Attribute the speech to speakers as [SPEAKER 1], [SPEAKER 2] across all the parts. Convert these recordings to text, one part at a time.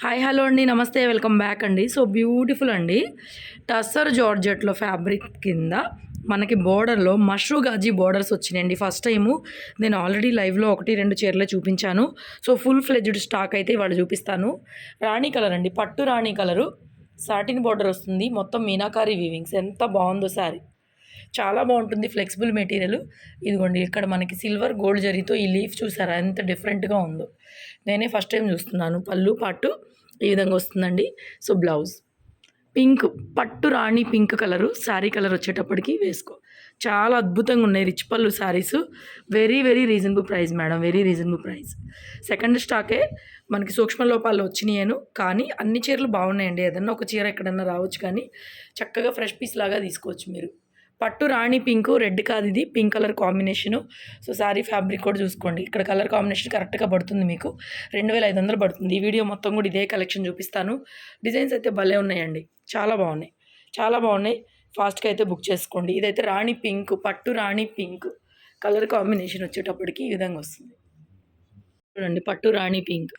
[SPEAKER 1] Hi hello అండి. నమస్తే welcome back అండి. సో బ్యూటిఫుల్ అండి. టస్సర్ జార్జెట్లో ఫ్యాబ్రిక్ కింద మనకి బోర్డర్లో మష్రూ గాజీ బోర్డర్స్ వచ్చినాయండి. ఫస్ట్ టైము నేను ఆల్రెడీ లైవ్లో ఒకటి రెండు చీరలే చూపించాను. సో ఫుల్ ఫ్లెడ్జ్డ్ స్టాక్ అయితే ఇవాళ చూపిస్తాను. రాణి కలర్ అండి. పట్టు రాణి కలరు. సాటిన్ బార్డర్ వస్తుంది. మొత్తం మీనాకారి వీవింగ్స్. ఎంత బాగుందో శారీ. చాలా బాగుంటుంది ఫ్లెక్సిబుల్ మెటీరియల్. ఇదిగోండి ఇక్కడ మనకి సిల్వర్ గోల్డ్ జరీతో ఈ లీఫ్ చూసారా? ఎంత డిఫరెంట్గా ఉందో. నేనే ఫస్ట్ టైం చూస్తున్నాను. పళ్ళు పట్టు ఈ విధంగా వస్తుందండి. So blouse. పింక్ పట్టు రాణి పింక్ కలరు. శారీ కలర్ వచ్చేటప్పటికి వేసుకో. చాలా అద్భుతంగా ఉన్నాయి rich pallu saris. Very very reasonable price madam. Very reasonable price. Second స్టాకే మనకి సూక్ష్మ లోపాలు వచ్చినాయను. కానీ అన్ని చీరలు బాగున్నాయండి. ఏదన్నా ఒక చీర ఎక్కడన్నా రావచ్చు కానీ చక్కగా ఫ్రెష్ పీస్ లాగా తీసుకోవచ్చు మీరు. పట్టు రాణి పింక్ రెడ్ కాదు ఇది pink colour combination. So sari fabric కూడా చూసుకోండి. ఇక్కడ కలర్ కాంబినేషన్ కరెక్ట్గా పడుతుంది మీకు. రెండు వేల ఐదు వందలు పడుతుంది. ఈ వీడియో మొత్తం కూడా ఇదే కలెక్షన్ చూపిస్తాను. డిజైన్స్ అయితే భలే ఉన్నాయండి. చాలా బాగున్నాయి. చాలా బాగున్నాయి. ఫాస్ట్గా అయితే బుక్ చేసుకోండి. ఇదైతే రాణి పింక్ పట్టు రాణి పింక్ కలర్ కాంబినేషన్ వచ్చేటప్పటికి ఈ విధంగా వస్తుంది. చూడండి పట్టు రాణి పింక్.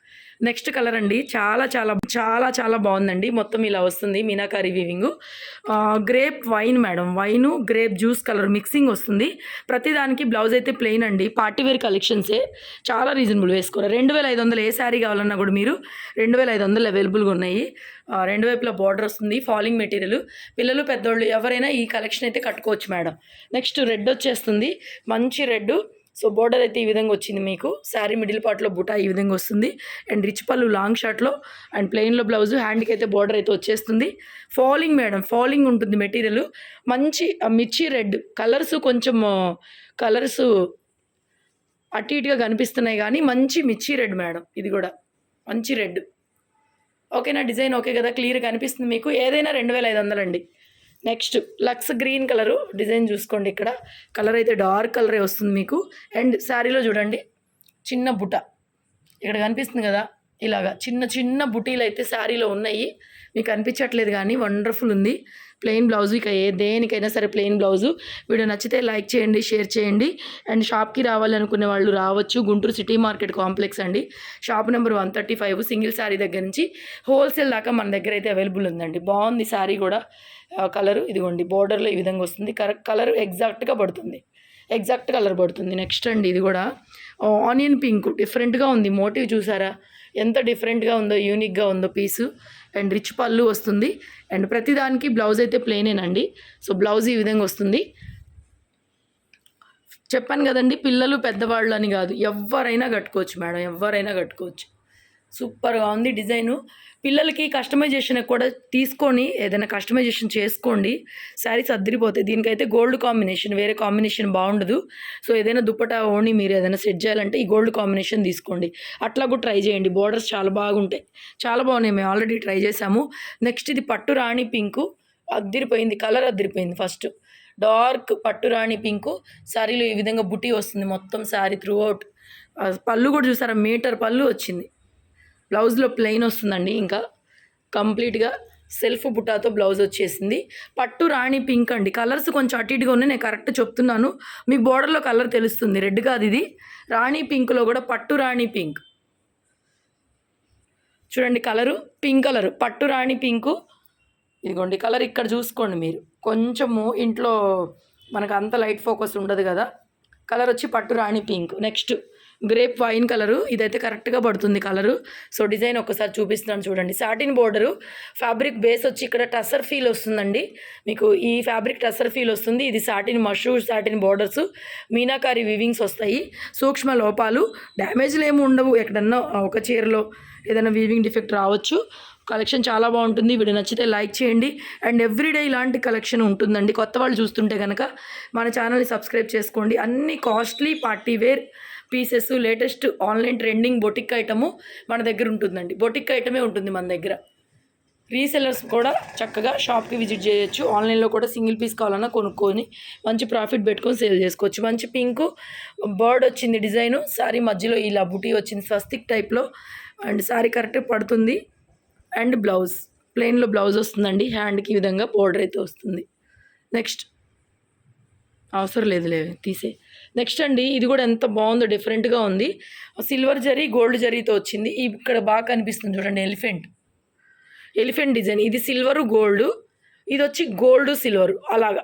[SPEAKER 1] నెక్స్ట్ కలర్ అండి చాలా చాలా చాలా చాలా బాగుందండి. మొత్తం ఇలా వస్తుంది meenakari weaving grape wine madam wine grape juice colour mixing వస్తుంది. ప్రతిదానికి బ్లౌజ్ అయితే ప్లెయిన్ అండి. పార్టీ వేర్ కలెక్షన్సే చాలా రీజనబుల్ వేసుకోరు. రెండు వేల ఐదు వందలు ఏ శారీ కావాలన్నా కూడా మీరు రెండు వేల ఐదు వందలు అవైలబుల్గా ఉన్నాయి. రెండు వైపులా బార్డర్ వస్తుంది ఫాలింగ్ మెటీరియల్ పిల్లలు పెద్దోళ్ళు ఎవరైనా ఈ కలెక్షన్ అయితే కట్టుకోవచ్చు మేడం. నెక్స్ట్ రెడ్ వచ్చేస్తుంది. మంచి రెడ్ సో బోర్డర్ అయితే ఈ విధంగా వచ్చింది మీకు. శారీ మిడిల్ పార్ట్లో బుటా ఈ విధంగా వస్తుంది. అండ్ రిచ్ పళ్ళు లాంగ్ షర్ట్లో అండ్ ప్లెయిన్లో బ్లౌజ్ హ్యాండ్కి అయితే బోర్డర్ అయితే వచ్చేస్తుంది. ఫాలింగ్ మేడం ఫాలింగ్ ఉంటుంది మెటీరియల్ మంచి ఆ, మిర్చి రెడ్ కలర్స్ కొంచెం కలర్స్ అటు ఇటుగా కనిపిస్తున్నాయి కానీ మంచి మిర్చి రెడ్ మేడం ఇది కూడా. మంచి రెడ్ ఓకేనా డిజైన్ ఓకే కదా క్లియర్ కనిపిస్తుంది మీకు. ఏదైనా రెండు వేల ఐదు వందలండి next Lux green colour design చూసుకోండి ఇక్కడ. కలర్ అయితే డార్క్ కలరే వస్తుంది మీకు. అండ్ శారీలో చూడండి చిన్న బుట్ట ఇక్కడ కనిపిస్తుంది కదా ఇలాగా చిన్న చిన్న బుటీలు అయితే శారీలో ఉన్నాయి. మీకు అనిపించట్లేదు కానీ వండర్ఫుల్ ఉంది. ప్లెయిన్ బ్లౌజ్ ఇక ఏ దేనికైనా సరే ప్లెయిన్ బ్లౌజు. వీడియో నచ్చితే లైక్ చేయండి షేర్ చేయండి. అండ్ షాప్కి రావాలనుకునే వాళ్ళు రావచ్చు. గుంటూరు సిటీ మార్కెట్ కాంప్లెక్స్ అండి. Shop number one thirty five single sari దగ్గర నుంచి హోల్సేల్ దాకా మన దగ్గర అయితే అవైలబుల్ ఉందండి. బాగుంది శారీ కూడా. కలరు ఇదిగోండి బోర్డర్లో ఈ విధంగా వస్తుంది. కరెక్ట్ కలర్ ఎగ్జాక్ట్గా పడుతుంది. ఎగ్జాక్ట్ కలర్ పడుతుంది నెక్స్ట్ అండి ఇది కూడా. ఆనియన్ పింక్ డిఫరెంట్గా ఉంది. మోటివ్ చూసారా? ఎంత డిఫరెంట్గా ఉందో యూనిక్గా ఉందో పీసు. అండ్ రిచ్ పళ్ళు వస్తుంది. అండ్ ప్రతిదానికి బ్లౌజ్ అయితే ప్లెయినేనండి సో బ్లౌజ్ ఈ విధంగా వస్తుంది. చెప్పాను కదండి పిల్లలు పెద్దవాళ్ళు అని కాదు. ఎవరైనా కట్టుకోవచ్చు మేడం ఎవరైనా కట్టుకోవచ్చు. సూపర్గా ఉంది డిజైను. పిల్లలకి కస్టమైజేషన్ కూడా తీసుకొని ఏదైనా కస్టమైజేషన్ చేసుకోండి. శారీస్ అద్దరిపోతాయి. దీనికైతే గోల్డ్ కాంబినేషన్ వేరే కాంబినేషన్ బాగుండదు. సో ఏదైనా దుప్పటా ఓన్లీ మీరు ఏదైనా సెట్ చేయాలంటే ఈ గోల్డ్ కాంబినేషన్ తీసుకోండి. అట్లా కూడా ట్రై చేయండి. బోర్డర్స్ చాలా బాగుంటాయి. చాలా బాగున్నాయి. మేము ఆల్రెడీ ట్రై చేసాము నెక్స్ట్ ఇది పట్టు రాణి పింకు. అద్దరిపోయింది. కలర్ అద్దరిపోయింది ఫస్ట్. డార్క్ పట్టు రాణి పింకు. శారీలో ఈ విధంగా బుటీ వస్తుంది మొత్తం శారీ త్రూ అవుట్ పళ్ళు కూడా చూసారా? మీటర్ పళ్ళు వచ్చింది. బ్లౌజ్లో ప్లెయిన్ వస్తుందండి ఇంకా. కంప్లీట్గా సెల్ఫ్ బుట్టాతో బ్లౌజ్ వచ్చేసింది. పట్టు రాణి పింక్ అండి. కలర్స్ కొంచెం అటు ఇటుగా ఉన్నాయి. నేను కరెక్ట్ చెప్తున్నాను. మీ బోర్డర్లో కలర్ తెలుస్తుంది. రెడ్ కాదు ఇది. రాణి పింక్లో కూడా పట్టు రాణి పింక్. చూడండి కలరు. Pink colour. పట్టు రాణి పింకు. ఇదిగోండి కలర్ ఇక్కడ చూసుకోండి మీరు. కొంచెము ఇంట్లో మనకు అంత లైట్ ఫోకస్ ఉండదు కదా. కలర్ వచ్చి పట్టు రాణి pink. Next. Grape wine colour ఇదైతే కరెక్ట్గా పడుతుంది కలరు. సో డిజైన్ ఒకసారి చూపిస్తున్నాను చూడండి. సాటిన్ బోర్డరు ఫ్యాబ్రిక్ బేస్ వచ్చి ఇక్కడ టసర్ ఫీల్ వస్తుందండి. మీకు ఈ ఫ్యాబ్రిక్ టసర్ ఫీల్ వస్తుంది. ఇది satin mashru satin borders meenakari weavings వస్తాయి. సూక్ష్మ లోపాలు డ్యామేజ్లు ఏమి ఉండవు. ఎక్కడన్నా ఒక చీరలో ఏదైనా వీవింగ్ డిఫెక్ట్ రావచ్చు. కలెక్షన్ చాలా బాగుంటుంది. వీడియో నచ్చితే లైక్ చేయండి. అండ్ ఎవ్రీడే ఇలాంటి కలెక్షన్ ఉంటుందండి. కొత్త వాళ్ళు చూస్తుంటే కనుక మన ఛానల్ని సబ్స్క్రైబ్ చేసుకోండి. అన్ని costly party wear pieces latest online trending boutique item మన దగ్గర ఉంటుందండి. బొటిక్ ఐటమే ఉంటుంది మన దగ్గర. రీసెల్లర్స్ కూడా చక్కగా షాప్కి విజిట్ చేయొచ్చు. ఆన్లైన్లో కూడా సింగిల్ పీస్ కావాలన్నా కొనుక్కొని మంచి ప్రాఫిట్ పెట్టుకొని సేల్ చేసుకోవచ్చు. మంచి పింక్ బర్డ్ వచ్చింది డిజైను సారీ మధ్యలో ఇలా బుటీ వచ్చింది. స్వస్తిక్ టైప్లో అండ్ సారీ కరెక్ట్ పడుతుంది. అండ్ బ్లౌజ్ ప్లెయిన్లో బ్లౌజ్ వస్తుందండి. హ్యాండ్కి ఈ విధంగా బోర్డర్ అయితే వస్తుంది. నెక్స్ట్ అవసరం లేదులే తీసే నెక్స్ట్ అండి ఇది కూడా ఎంత బాగుందో డిఫరెంట్గా ఉంది. సిల్వర్ జరీ గోల్డ్ జరీతో వచ్చింది. ఇక్కడ బాగా కనిపిస్తుంది చూడండి ఎలిఫెంట్ ఎలిఫెంట్ డిజైన్ ఇది సిల్వర్ గోల్డ్ ఇది వచ్చి గోల్డ్ సిల్వర్ అలాగా.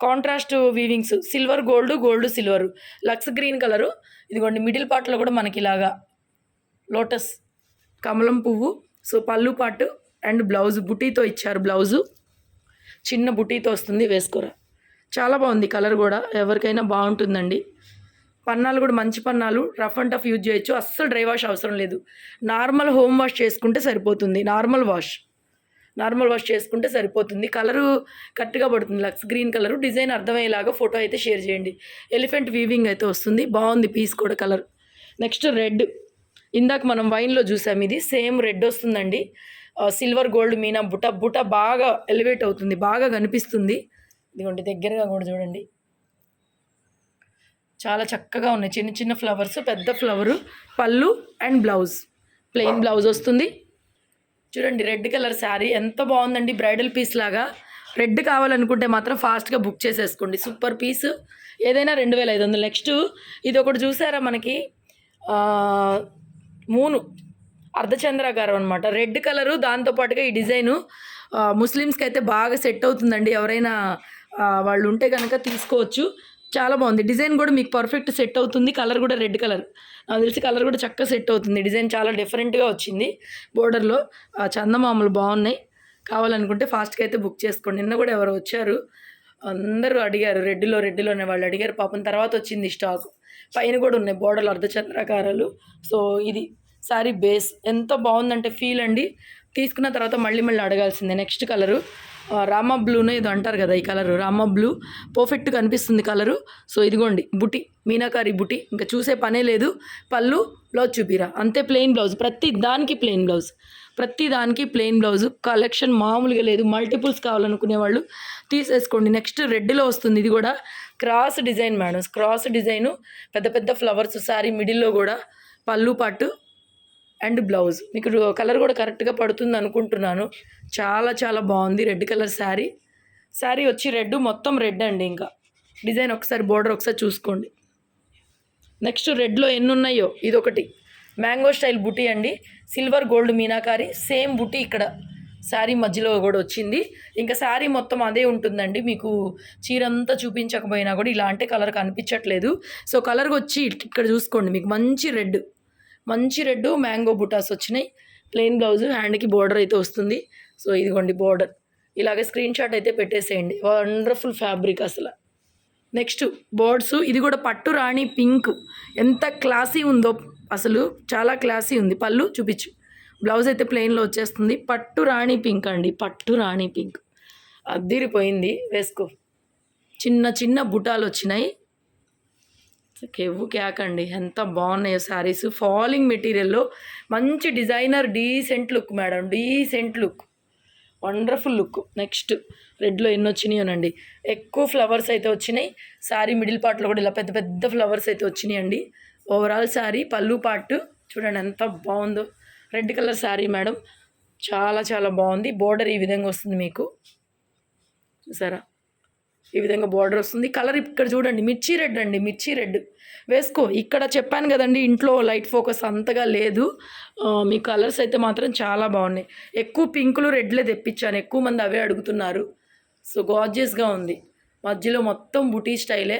[SPEAKER 1] Contrast weavings silver gold gold silver luxe green colour ఇదిగోండి మిడిల్ పార్ట్లో కూడా మనకి ఇలాగా లోటస్ కమలం పువ్వు. సో పళ్ళు పాటు అండ్ బ్లౌజ్ బుటీతో ఇచ్చారు బ్లౌజు చిన్న బుటీతో వస్తుంది వేసుకోరా. చాలా బాగుంది కలర్ కూడా ఎవరికైనా బాగుంటుందండి. పన్నాలు కూడా మంచి పన్నాలు రఫ్ అండ్ టఫ్ యూజ్ చేయొచ్చు. అస్సలు డ్రై వాష్ అవసరం లేదు. నార్మల్ హోమ్ వాష్ చేసుకుంటే సరిపోతుంది. Normal wash. నార్మల్ వాష్ చేసుకుంటే సరిపోతుంది. కలరు కరెక్ట్గా పడుతుంది. Luxe green colour. డిజైన్ అర్థమయ్యేలాగా ఫోటో అయితే షేర్ చేయండి. ఎలిఫెంట్ వీవింగ్ అయితే వస్తుంది. బాగుంది పీస్ కూడా కలర్. Next red. ఇందాక మనం వైన్లో చూసాం ఇది. సేమ్ రెడ్ వస్తుందండి. సిల్వర్ గోల్డ్ మీనా బుట బుట బాగా ఎలివేట్ అవుతుంది. బాగా కనిపిస్తుంది. ఇదిగోండి దగ్గరగా కూడా చూడండి. చాలా చక్కగా ఉన్నాయి. చిన్న చిన్న ఫ్లవర్స్ పెద్ద ఫ్లవరు పళ్ళు అండ్ బ్లౌజ్. ప్లెయిన్ బ్లౌజ్ వస్తుంది. చూడండి రెడ్ కలర్ శారీ. ఎంత బాగుందండి బ్రైడల్ పీస్ లాగా. రెడ్ కావాలనుకుంటే మాత్రం ఫాస్ట్గా బుక్ చేసేసుకోండి. Super piece. ఏదైనా రెండు వేల ఐదు వందలు. నెక్స్ట్ ఇది ఒకటి చూసారా మనకి? మూను. అర్ధచంద్రాకారం అనమాట రెడ్ కలరు దాంతోపాటుగా ఈ డిజైను ముస్లిమ్స్కి అయితే బాగా సెట్ అవుతుందండి. ఎవరైనా వాళ్ళు ఉంటే కనుక తీసుకోవచ్చు. చాలా బాగుంది. డిజైన్ కూడా మీకు పర్ఫెక్ట్ సెట్ అవుతుంది. కలర్ కూడా రెడ్ కలర్. నాకు తెలిసి కలర్ కూడా చక్కగా సెట్ అవుతుంది. డిజైన్ చాలా డిఫరెంట్గా వచ్చింది. బోర్డర్లో చందమామలు బాగున్నాయి. కావాలనుకుంటే ఫాస్ట్గా అయితే బుక్ చేసుకోండి. నిన్న కూడా ఎవరు వచ్చారు. అందరూ అడిగారు. రెడ్డిలో రెడ్డిలోనే వాళ్ళు అడిగారు. పాపం తర్వాత వచ్చింది స్టాక్ పైన కూడా ఉన్నాయి బోర్డర్లు అర్ధచంద్రాకారాలు. సో ఇది సారీ బేస్ ఎంత బాగుందంటే ఫీల్ అండి. తీసుకున్న తర్వాత మళ్ళీ మళ్ళీ అడగాల్సిందే. నెక్స్ట్ కలరు రామ బ్లూనే ఇది అంటారు కదా ఈ కలరు రామ బ్లూ పర్ఫెక్ట్ కనిపిస్తుంది కలరు సో ఇదిగోండి బుటి మీనాకారి బుటి. ఇంకా చూసే పనే లేదు. పళ్ళు బ్లౌజ్ చూపిరా. అంతే ప్లెయిన్ బ్లౌజ్ ప్రతి దానికి ప్లెయిన్ బ్లౌజ్ ప్రతి దానికి ప్లెయిన్ బ్లౌజ్ కలెక్షన్ మామూలుగా లేదు. మల్టిపుల్స్ కావాలనుకునే వాళ్ళు తీసేసుకోండి. నెక్స్ట్ రెడ్లో వస్తుంది ఇది కూడా. Cross design madam cross design పెద్ద పెద్ద ఫ్లవర్స్ శారీ మిడిల్లో కూడా పళ్ళు పట్టు అండ్ బ్లౌజ్. మీకు కలర్ కూడా కరెక్ట్గా పడుతుంది అనుకుంటున్నాను. చాలా చాలా బాగుంది. Red colour sari. శారీ వచ్చి రెడ్ మొత్తం రెడ్ అండి ఇంకా. డిజైన్ ఒకసారి బోర్డర్ ఒకసారి చూసుకోండి. నెక్స్ట్ రెడ్లో ఎన్ని ఉన్నాయో ఇదొకటి. మ్యాంగో స్టైల్ బుటీ అండి. Silver gold meenakari. సేమ్ బుటీ ఇక్కడ. శారీ మధ్యలో కూడా వచ్చింది. ఇంకా శారీ మొత్తం అదే ఉంటుందండి. మీకు చీర అంతా చూపించకపోయినా కూడా ఇలాంటి కలర్ కనిపించట్లేదు. సో కలర్ వచ్చి ఇక్కడ చూసుకోండి. మీకు మంచి రెడ్. మంచి రెడ్ మ్యాంగో బుటాస్ వచ్చినాయి. ప్లెయిన్ బ్లౌజ్ హ్యాండ్కి బోర్డర్ అయితే వస్తుంది. సో ఇదిగోండి బోర్డర్. ఇలాగే స్క్రీన్ షాట్ అయితే పెట్టేసేయండి. వండర్ఫుల్ ఫ్యాబ్రిక్ అసలు. నెక్స్ట్ బోర్డ్స్ ఇది కూడా పట్టు రాణి పింక్. ఎంత క్లాసీ ఉందో అసలు చాలా క్లాసీ ఉంది. పళ్ళు చూపించు. బ్లౌజ్ అయితే ప్లెయిన్లో వచ్చేస్తుంది. పట్టు రాణి పింక్ అండి. పట్టు రాణి పింక్. అద్దిరిపోయింది వేసుకో. చిన్న చిన్న బుటాలు వచ్చినాయి. కెవ్వు క్యాక్ అండి ఎంత బాగున్నాయో శారీస్. ఫాలింగ్ మెటీరియల్లో మంచి designer decent look madam decent look. Wonderful look. Next రెడ్లో ఎన్ని వచ్చినాయోనండి ఎక్కువ ఫ్లవర్స్ అయితే వచ్చినాయి. శారీ మిడిల్ పార్ట్లో కూడా ఇలా పెద్ద పెద్ద ఫ్లవర్స్ అయితే వచ్చినాయండి. ఓవరాల్ శారీ పళ్ళు పార్ట్ చూడండి ఎంత బాగుందో. Red colour sari madam. చాలా చాలా బాగుంది. బోర్డర్ ఈ విధంగా వస్తుంది మీకు. చూసారా? ఈ విధంగా బార్డర్ వస్తుంది. కలర్ ఇక్కడ చూడండి మిర్చి రెడ్ అండి మిర్చి రెడ్ వేసుకో ఇక్కడ చెప్పాను కదండి ఇంట్లో లైట్ ఫోకస్ అంతగా లేదు. మీ కలర్స్ అయితే మాత్రం చాలా బాగున్నాయి. ఎక్కువ పింకులు రెడ్లే తెప్పించాను ఎక్కువ మంది అవే అడుగుతున్నారు. సో గార్జియస్గా ఉంది. మధ్యలో మొత్తం బుటీ స్టైలే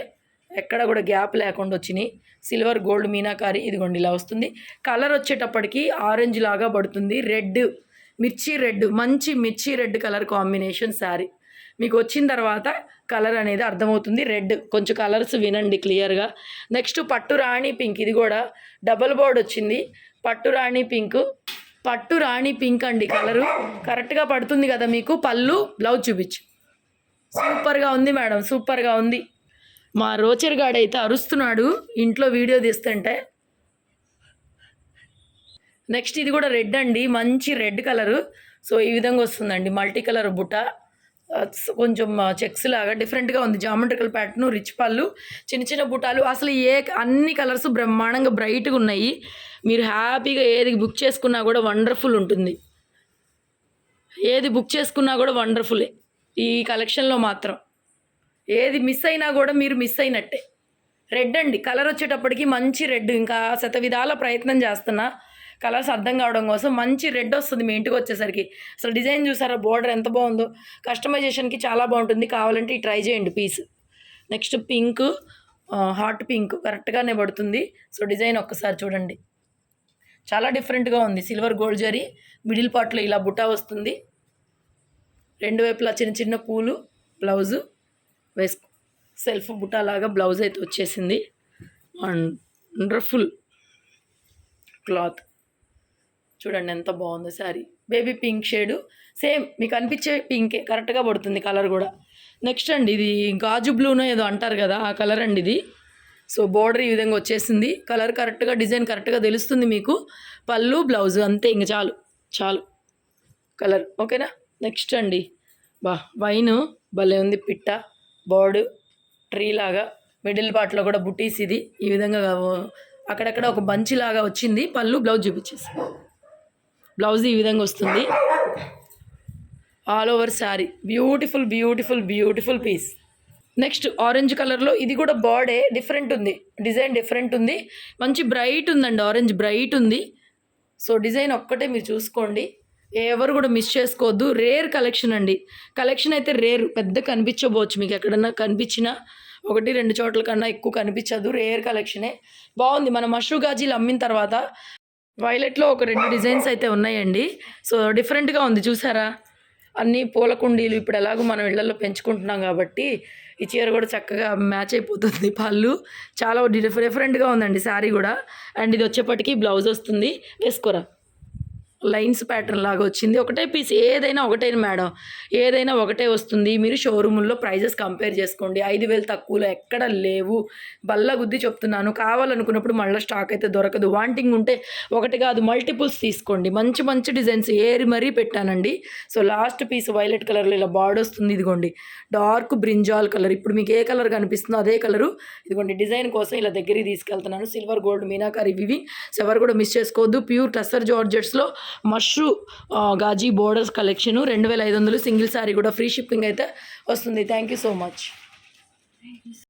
[SPEAKER 1] ఎక్కడ కూడా గ్యాప్ లేకుండా వచ్చినాయి. సిల్వర్ గోల్డ్ మీనాకారి ఇదిగోండి ఇలా వస్తుంది. కలర్ వచ్చేటప్పటికి ఆరెంజ్ లాగా పడుతుంది. రెడ్ మిర్చి రెడ్ మంచి మిర్చి రెడ్ కలర్ కాంబినేషన్ శారీ మీకు వచ్చిన తర్వాత కలర్ అనేది అర్థమవుతుంది. రెడ్ కొంచెం కలర్స్ వినండి క్లియర్గా నెక్స్ట్ పట్టు రాణి పింక్ ఇది కూడా. డబల్ బోర్డ్ వచ్చింది. పట్టు రాణి పింక్ పట్టు రాణి పింక్ అండి కలరు కరెక్ట్గా పడుతుంది కదా మీకు? పళ్ళు బ్లౌజ్ చూపించు. సూపర్గా ఉంది మేడం సూపర్గా ఉంది. మా రోచర్ గాడ్ అయితే అరుస్తున్నాడు ఇంట్లో వీడియో తీస్తుంటే. నెక్స్ట్ ఇది కూడా రెడ్ అండి మంచి రెడ్ కలరు సో ఈ విధంగా వస్తుందండి మల్టీ కలర్ బుట్ట. కొంచెం చెక్స్ లాగా డిఫరెంట్గా ఉంది. జామెట్రికల్ ప్యాటర్న్ రిచ్ పళ్ళు చిన్న చిన్న బుటాలు. అసలు ఏ అన్ని కలర్స్ బ్రహ్మాండంగా బ్రైట్గా ఉన్నాయి. మీరు హ్యాపీగా ఏది బుక్ చేసుకున్నా కూడా వండర్ఫుల్ ఉంటుంది. ఏది బుక్ చేసుకున్నా కూడా వండర్ఫులే ఈ కలెక్షన్లో మాత్రం. ఏది మిస్ అయినా కూడా మీరు మిస్ అయినట్టే. రెడ్ అండి. కలర్ వచ్చేటప్పటికి మంచి రెడ్ ఇంకా శత విధాల ప్రయత్నం చేస్తున్నా. కలర్స్ అర్థం కావడం కోసం మంచి రెడ్ వస్తుంది మీ ఇంటికి వచ్చేసరికి. అసలు డిజైన్ చూసారా? బోర్డర్ ఎంత బాగుందో. కస్టమైజేషన్కి చాలా బాగుంటుంది. కావాలంటే ఈ ట్రై చేయండి piece. Next pink hot pink కరెక్ట్గానే పడుతుంది. సో డిజైన్ ఒక్కసారి చూడండి. చాలా డిఫరెంట్గా ఉంది. సిల్వర్ గోల్డ్ జరీ మిడిల్ పార్ట్లో ఇలా బుటా వస్తుంది. రెండు వైపులా చిన్న చిన్న పూలు బ్లౌజు వేసుకో సెల్ఫ్ బుటా లాగా బ్లౌజ్ అయితే వచ్చేసింది. And wonderful cloth. చూడండి ఎంత బాగుందో sari. Baby pink shade same మీకు అనిపించే పింకే కరెక్ట్గా పడుతుంది కలర్ కూడా. నెక్స్ట్ అండి ఇది గాజు బ్లూనో ఏదో అంటారు కదా ఆ కలర్ అండి ఇది. సో బోర్డర్ ఈ విధంగా వచ్చేసింది. కలర్ కరెక్ట్గా డిజైన్ కరెక్ట్గా తెలుస్తుంది మీకు. పళ్ళు బ్లౌజ్ అంతే ఇంక చాలు చాలు. కలర్ ఓకేనా నెక్స్ట్ అండి. బా వైన్ భలే ఉంది పిట్ట బోర్డు ట్రీ లాగా. మిడిల్ పార్ట్లో కూడా బుటీస్ ఇది. ఈ విధంగా అక్కడక్కడ ఒక బంచి లాగా వచ్చింది. పళ్ళు బ్లౌజ్ చూపించేసి. బ్లౌజ్ ఈ విధంగా వస్తుంది. All over sari beautiful beautiful beautiful piece next orange కలర్లో ఇది కూడా బార్డే డిఫరెంట్ ఉంది. డిజైన్ డిఫరెంట్ ఉంది. మంచి బ్రైట్ ఉందండి ఆరెంజ్ బ్రైట్ ఉంది. సో డిజైన్ ఒక్కటే మీరు చూసుకోండి. ఎవరు కూడా మిస్ చేసుకోవద్దు. రేర్ కలెక్షన్ అండి. కలెక్షన్ అయితే రేర్ పెద్ద కనిపించబోవచ్చు మీకు ఎక్కడన్నా కనిపించినా. ఒకటి రెండు చోట్ల కన్నా ఎక్కువ కనిపించదు. రేర్ కలెక్షనే బాగుంది. మన మషూ గాజీలు అమ్మిన తర్వాత వైలెట్లో ఒక రెండు డిజైన్స్ అయితే ఉన్నాయండి. సో డిఫరెంట్గా ఉంది చూసారా? అన్నీ పూల కుండీలు ఇప్పుడు ఎలాగో మనం ఇళ్ళలో పెంచుకుంటున్నాం కాబట్టి ఈ చీర కూడా చక్కగా మ్యాచ్ అయిపోతుంది పళ్ళు. చాలా డిఫరెంట్గా ఉందండి శారీ కూడా. అండ్ ఇది వచ్చేప్పటికి బ్లౌజ్ వస్తుంది. వేసుకోరా? లైన్స్ ప్యాటర్న్ లాగా వచ్చింది. ఒకటే పీస్ ఏదైనా ఒకటే మేడం. ఏదైనా ఒకటే వస్తుంది. మీరు షోరూముల్లో ప్రైజెస్ కంపేర్ చేసుకోండి. ఐదు వేలు తక్కువలో ఎక్కడ లేవు. బల్ల గుద్ది చెప్తున్నాను. కావాలనుకున్నప్పుడు మళ్ళీ స్టాక్ అయితే దొరకదు. వాంటింగ్ ఉంటే ఒకటి కాదు మల్టిపుల్స్ తీసుకోండి. మంచి మంచి డిజైన్స్ ఏరి మరీ పెట్టానండి. సో లాస్ట్ పీస్ వైలెట్ కలర్లో ఇలా బార్డర్ వస్తుంది. ఇదిగోండి. Dark brinjal colour. ఇప్పుడు మీకు ఏ కలర్ కనిపిస్తుందో అదే కలరు. ఇదిగోండి డిజైన్ కోసం ఇలా దగ్గరికి తీసుకెళ్తున్నాను. సిల్వర్ గోల్డ్ మీనాకారి వివి. సో ఎవరు కూడా మిస్ చేసుకోవద్దు. ప్యూర్ టస్సర్ జార్జెట్స్లో మష్రూ గాజీ బోర్డర్స్ కలెక్షన్ రెండు వేల ఐదు వందలు సింగిల్ శారీ కూడా ఫ్రీ షిప్పింగ్ అయితే వస్తుంది. Thank you so much